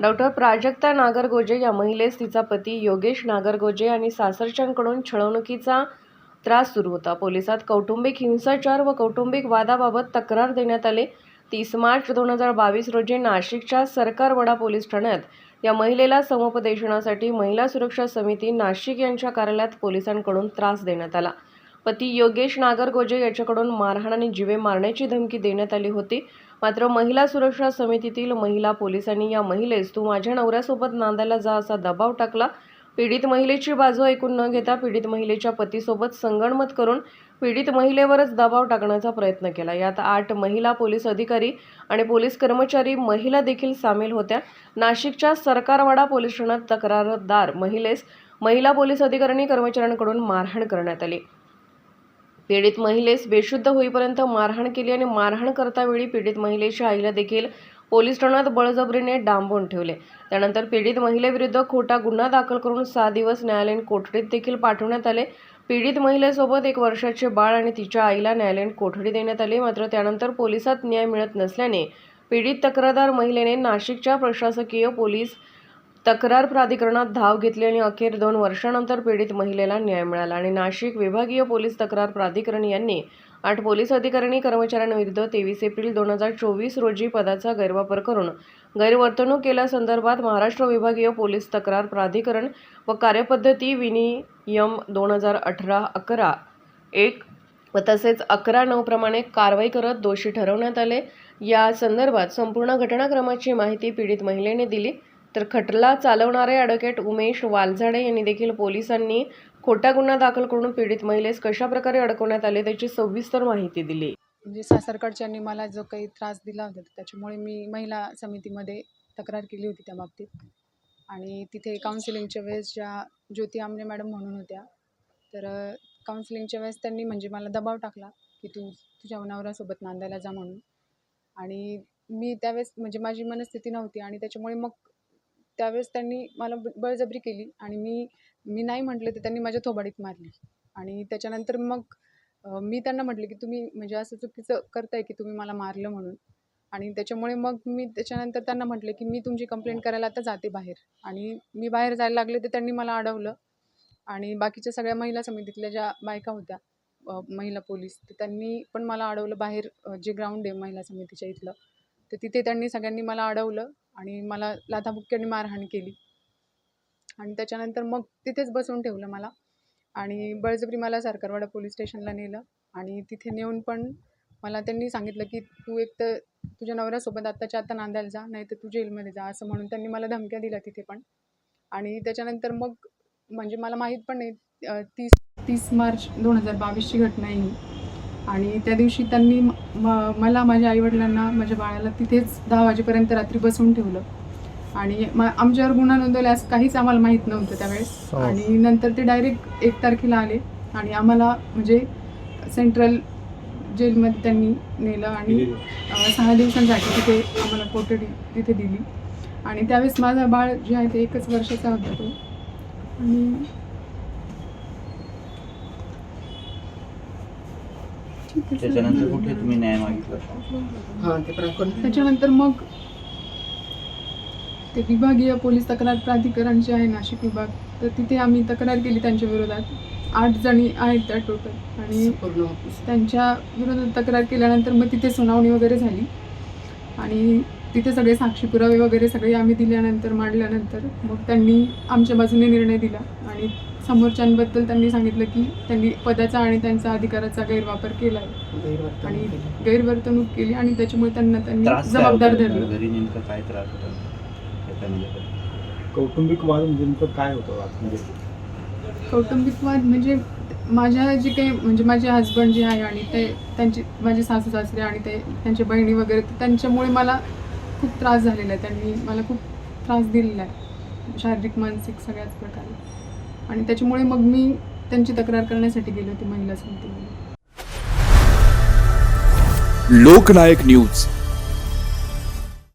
Doctor Prajakta Nagargoje या महिलेस तिचा पती योगेश नागरगोजे आणि सासरच्यांकडून छळवणुकीचा त्रास सुरू होता. पोलिसात कौटुंबिक हिंसाचार व कौटुंबिक वादाबाबत तक्रार देण्यात आली. तीस मार्च दोन हजार बावीस रोजी नाशिकच्या सरकारवडा पोलीस ठाण्यात या महिलेला समुपदेशनासाठी महिला सुरक्षा समिती नाशिक यांच्या कार्यालयात पोलिसांकडून त्रास देण्यात आला. पती योगेश नागरगोजे याच्याकडून मारहाण आणि जीवे मारण्याची धमकी देण्यात आली होती. मात्र महिला सुरक्षा समितीतील महिला पोलिसांनी या महिलेस तू माझ्या नवऱ्यासोबत नांदायला जा असा दबाव टाकला. पीडित महिलेची बाजू ऐकून न घेता पीडित महिलेच्या पतीसोबत संगणमत करून पीडित महिलेवरच दबाव टाकण्याचा प्रयत्न केला. यात आठ महिला पोलीस अधिकारी आणि पोलीस कर्मचारी महिला देखील सामील होत्या. नाशिकच्या सरकारवाडा पोलीस ठाण्यात तक्रारदार महिलेस महिला पोलीस अधिकारी कर्मचाऱ्यांकडून मारहाण करण्यात आली. पीडित महिलेस बेशुद्ध होईपर्यंत मारहाण केली आणि मारहाण करतावेळी पीडित महिलेच्या आईला देखील पोलीस ठाण्यात बळजबरीने डांबून ठेवले. त्यानंतर पीडित महिलेविरुद्ध खोटा गुन्हा दाखल करून सहा दिवस न्यायालयीन कोठडीत देखील पाठवण्यात आले. पीडित महिलेसोबत एक वर्षाचे बाळ आणि तिच्या आईला न्यायालयीन कोठडी देण्यात आली. मात्र त्यानंतर पोलिसात न्याय मिळत नसल्याने पीडित तक्रारदार महिलेने नाशिकच्या प्रशासकीय पोलीस तक्रार प्राधिकरणात धाव घेतली आणि अखेर दोन वर्षानंतर पीडित महिलेला न्याय मिळाला आणि नाशिक विभागीय पोलीस तक्रार प्राधिकरण यांनी आठ पोलीस अधिकारी कर्मचाऱ्यांविरुद्ध तेवीस एप्रिल दोन हजार चोवीस रोजी पदाचा गैरवापर करून गैरवर्तणूक केल्यासंदर्भात महाराष्ट्र विभागीय पोलीस तक्रार प्राधिकरण व कार्यपद्धती विनियम दोन हजार अठरा अकरा एक व तसेच अकरा नऊ प्रमाणे कारवाई करत दोषी ठरवण्यात आले. या संदर्भात संपूर्ण घटनाक्रमाची माहिती पीडित महिलेने दिली. तर खटला चालवणारे ॲडव्होकेट उमेश वालझाडे यांनी देखील पोलिसांनी खोटा गुन्हा दाखल करून पीडित महिलेस कशाप्रकारे अडकवण्यात आले त्याची सविस्तर माहिती दिली. म्हणजे सासरकडच्यांनी मला जो काही त्रास दिला होता त्याच्यामुळे मी महिला समितीमध्ये तक्रार केली होती त्या बाबतीत. आणि तिथे काउन्सिलिंगच्या वेळेस ज्या ज्योती आमने मॅडम म्हणून होत्या तर काउन्सिलिंगच्या वेळेस त्यांनी म्हणजे मला दबाव टाकला की तू तुझ्या नवऱ्यासोबत नांदायला जा म्हणून. आणि मी त्यावेळेस म्हणजे माझी मनस्थिती नव्हती आणि त्याच्यामुळे मग त्यावेळेस त्यांनी मला ब- बळजबरी केली आणि मी मी नाही म्हटले तर त्यांनी माझ्या थोबाडीत मारली. आणि त्याच्यानंतर मग मी त्यांना म्हटले की तुम्ही म्हणजे असं चुकीचं करताय की तुम्ही मला मारलं म्हणून. आणि त्याच्यामुळे मग मी त्याच्यानंतर त्यांना म्हटले की मी तुमची कंप्लेंट करायला आता जाते बाहेर. आणि मी बाहेर जायला लागले तर त्यांनी मला अडवलं. आणि बाकीच्या सगळ्या महिला समितीतल्या ज्या बायका होत्या महिला पोलीस तर त्यांनी पण मला अडवलं बाहेर जे ग्राउंड आहे महिला समितीच्या इथलं. तर तिथे त्यांनी सगळ्यांनी मला अडवलं आणि मला लाथाबुक्क्यांनी मारहाण केली. आणि त्याच्यानंतर मग तिथेच बसवून ठेवलं मला. आणि बळजबरी मला सरकारवाडा पोलीस स्टेशनला नेलं आणि तिथे नेऊन पण मला त्यांनी सांगितलं की तू एक तर तुझ्या नवऱ्यासोबत आत्ताच्या आत्ता नांदायला जा नाही तर तू जेलमध्ये जा असं म्हणून त्यांनी मला धमक्या दिल्या तिथे पण. आणि त्याच्यानंतर मग म्हणजे मला माहीत पण नाही तीस तीस मार्च दोन हजार बावीसची घटना आहे ही. आणि त्या दिवशी त्यांनी म- मला माझ्या आईवडिलांना माझ्या बाळाला तिथेच दहा वाजेपर्यंत रात्री बसवून ठेवलं. आणि मा आमच्यावर गुन्हा नोंदवला असं काहीच आम्हाला माहीत नव्हतं त्यावेळेस. आणि नंतर ते डायरेक्ट एक तारखेला आले आणि आम्हाला म्हणजे सेंट्रल जेलमध्ये त्यांनी नेलं आणि सहा दिवसांसाठी तिथे आम्हाला कोठडी तिथे दिली. आणि त्यावेळेस माझं बाळ जे आहे ते एकच वर्षाचा होता तो. आणि ठीक आहे, सर. त्याच्यानंतर कुठे तुम्ही न्याय मागितला? त्याच्यानंतर मग ते विभागीय पोलीस तक्रार प्राधिकरण जे आहे नाशिक विभाग. तर तिथे आम्ही तक्रार केली त्यांच्या विरोधात. आठ जणी आहेत त्या टोटल. आणि त्यांच्या विरोधात तक्रार केल्यानंतर मग तिथे सुनावणी वगैरे झाली. आणि तिथे सगळे साक्षी पुरावे वगैरे सगळे आम्ही दिल्यानंतर मांडल्यानंतर मग त्यांनी आमच्या बाजूने निर्णय दिला. आणि समोरच्यांबद्दल त्यांनी सांगितलं की त्यांनी पदाचा आणि त्यांचा अधिकाराचा गैरवापर केला आहे आणि गैरवर्तणूक केली आणि त्याच्यामुळे त्यांना त्यांनी जबाबदार? धरलं. काय त्रास? कौटुंबिक वाद म्हणजे नेमकं काय होतं म्हणजे कौटुंबिक वाद म्हणजे माझ्या जे काही म्हणजे माझे हस्बंड जे आहे आणि ते त्यांचे माझे सासू सासरे आणि ते त्यांच्या बहिणी वगैरे त्यांच्यामुळे मला खूप त्रास झालेला आहे. त्यांनी मला खूप त्रास दिलेला आहे. शारीरिक मानसिक सगळ्याच प्रकारे. आणि त्याच्यामुळे मग मी त्यांची तक्रार करण्यासाठी गेले होते महिला समितीमध्ये. लोकनायक न्यूज.